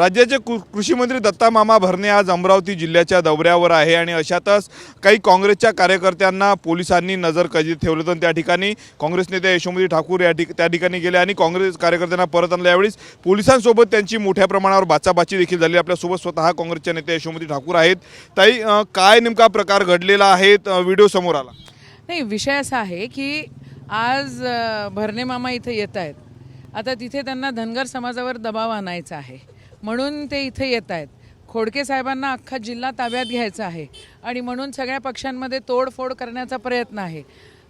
राज्याचे कृ- कृषी मंत्री दत्ता मामा भरणे आज अमरावती जिल्ह्याच्या दौऱ्यावर आहे आणि अशातच काही काँग्रेसच्या कार्यकर्त्यांना पोलिसांनी नजर कधी ठेवलं तर त्या ठिकाणी काँग्रेस नेते यशोमती ठाकूर या ठिक त्या ठिकाणी गेले आणि काँग्रेस कार्यकर्त्यांना परत आणलं. यावेळी पोलिसांसोबत त्यांची मोठ्या प्रमाणावर बाचाबाची देखील झाली. आपल्यासोबत स्वतः काँग्रेसच्या नेते यशोमती ठाकूर आहेत. ताई काय नेमका प्रकार घडलेला आहे? व्हिडिओ समोर आला. नाही विषय असा आहे की आज भरणे मामा इथे येत आहेत. आता तिथे त्यांना धनगर समाजावर दबाव आणायचा आहे. म्हणून ते इथे येत आहेत. खोडके साहेबांना अख्खा जिल्हा ताब्यात घ्यायचा आहे आणि म्हणून सगळ्या पक्षांमध्ये तोडफोड करण्याचा प्रयत्न आहे.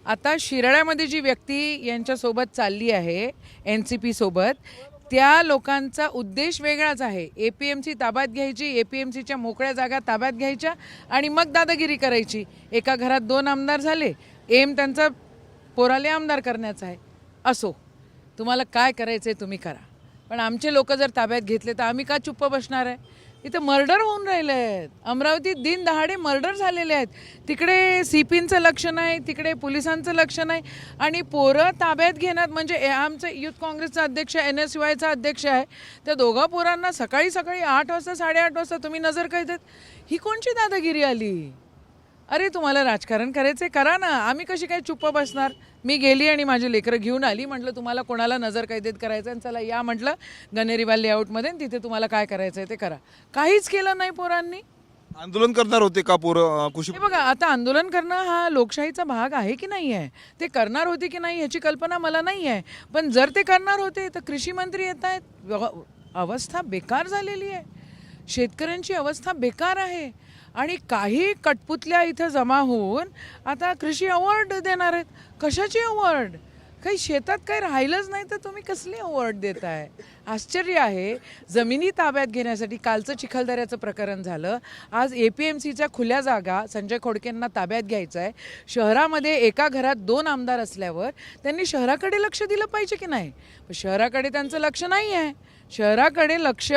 आता शिराळ्यामध्ये जी व्यक्ती यांच्यासोबत चालली आहे एन सी पीसोबत त्या लोकांचा उद्देश वेगळाच आहे. ए पी एम सी ताब्यात घ्यायची ए पी एम सीच्या मोकळ्या जागा ताब्यात घ्यायच्या आणि मग दादागिरी करायची. एका घरात दोन आमदार झाले एम त्यांचा पोराले आमदार करण्याचा आहे. असो. तुम्हाला काय करायचं आहे तुम्ही करा. पण आमचे लोक जर ताब्यात घेतले तर आम्ही का चुप्प बसणार आहे? इथं मर्डर होऊन राहिले आहेत. अमरावतीत दिन दहाडे मर्डर झालेले आहेत. तिकडे सी पींचं लक्ष नाही तिकडे पोलिसांचं लक्ष नाही आणि पोरं ताब्यात घेण्यात म्हणजे ए- आमचं युथ काँग्रेसचा अध्यक्ष एन एस वायचा अध्यक्ष आहे. त्या दोघा पोरांना सकाळी सकाळी आठ वाजता साडेआठ वाजता तुम्ही नजर काय देत ही कोणची दादागिरी आली? अरे तुम्हाला राजकारण करायचंय? करा ना. आम्ही कशी काय चुप्प बसणार? मी गेली आणि माझी लेकरं घेऊन आली. म्हटलं तुम्हाला कोणाला नजर कैदेत करायचं आणि चला या म्हटलं गनेरीवाल लेआउटमध्ये तिथे तुम्हाला काय करायचं आहे ते करा. काहीच केलं नाही पोरांनी. आंदोलन करणार होते का पोरं हे बघा आता आंदोलन करणं हा लोकशाहीचा भाग आहे की नाही आहे? ते करणार होते की नाही ह्याची कल्पना मला नाही आहे. पण जर ते करणार होते तर कृषी मंत्री येत आहेत. अवस्था बेकार झालेली आहे. शेतकऱ्यांची अवस्था बेकार आहे आणि काही कटपुतल्या इथं जमा होऊन आता कृषी अवॉर्ड देणार आहेत. कशाची अवॉर्ड काही शेतात काही राहिलंच नाही तर तुम्ही कसली अवॉर्ड देताय? आश्चर्य आहे. जमिनी ताब्यात घेण्यासाठी कालचं चिखलदऱ्याचं प्रकरण झालं. आज ए पी एम सीच्या खुल्या जागा संजय खोडकेंना ताब्यात घ्यायचं आहे शहरामध्ये एका घरात दोन आमदार असल्यावर त्यांनी शहराकडे लक्ष दिलं पाहिजे की नाही? पण शहराकडे त्यांचं लक्ष नाही आहे शहराकडे लक्ष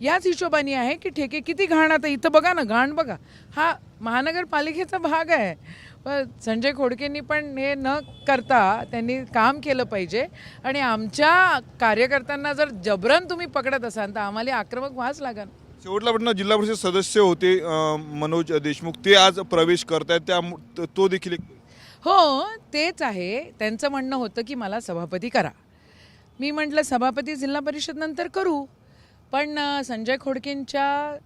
याच हिशोबाने आहे की ठेके किती घाण आता इथं बघा ना घाण बघा. हा महानगरपालिकेचा भाग आहे. पण संजय खोडकेंनी पण हे न करता त्यांनी काम केलं पाहिजे. आणि आमच्या कार्यकर्त्यांना जर जबरन तुम्ही पकडत असाल तर आम्हाला आक्रमक व्हाच लागेल शेवटला पण जिल्हा परिषद सदस्य होते मनोज देशमुख. ते आज प्रवेश करतायत त्या तो देखील हो तेच आहे. त्यांचं म्हणणं होतं की मला सभापती करा. मी म्हटलं सभापती जिल्हा परिषद नंतर करू. पण संजय खोडकेंच्या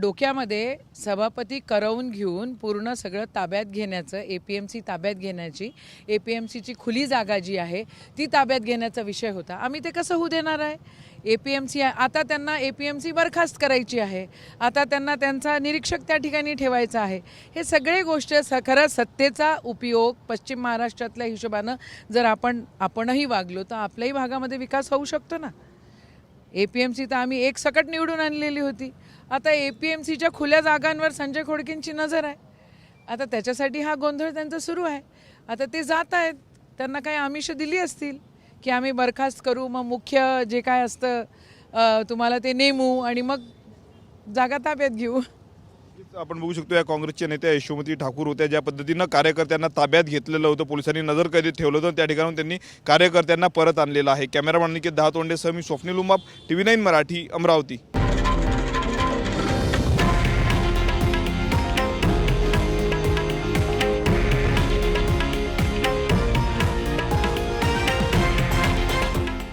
डोक्यामध्ये सभापती करवून घेऊन पूर्ण सगळं ताब्यात घेण्याचं ए पी एम सी ताब्यात घेण्याची ए पी एम सीची खुली जागा जी आहे ती ताब्यात घेण्याचा विषय होता. आम्ही ते कसं होऊ देणार आहे? ए पी एम सी आता त्यांना ए पी एम सी बरखास्त करायची आहे. आता त्यांना त्यांचा निरीक्षक त्या ठिकाणी ठेवायचा आहे. हे सगळे गोष्ट स खरं सत्तेचा उपयोग पश्चिम महाराष्ट्रातल्या हिशोबानं जर आपण आपणही वागलो तर आपल्याही भागामध्ये विकास होऊ शकतो ना? ए पी एम सी तर आम्ही एक सकट निवडून आणलेली होती. आता ए पी एम सीच्या खुल्या जागांवर संजय खोडकेंची नजर आहे. आता त्याच्यासाठी हा गोंधळ त्यांचा सुरू आहे. आता ते जात आहेत. त्यांना काही आमिष दिली असतील की आम्ही बरखास्त करू. मग मुख्य जे काय असतं तुम्हाला ते नेमू आणि मग जागा ताब्यात घेऊ. आपण बघू शकतो या काँग्रेसच्या नेत्या यशोमती ठाकूर होत्या ज्या पद्धतीनं कार्यकर्त्यांना ताब्यात घेतलेलं होतं पोलिसांनी नजर कैदेत ठेवलं होतं. त्या ठिकाणून त्यांनी कार्यकर्त्यांना परत आणलेलं आहे. कॅमेरामॅन निकेत दहा तोंडेसह मी Swapnil Umap T V nine Marathi Amravati.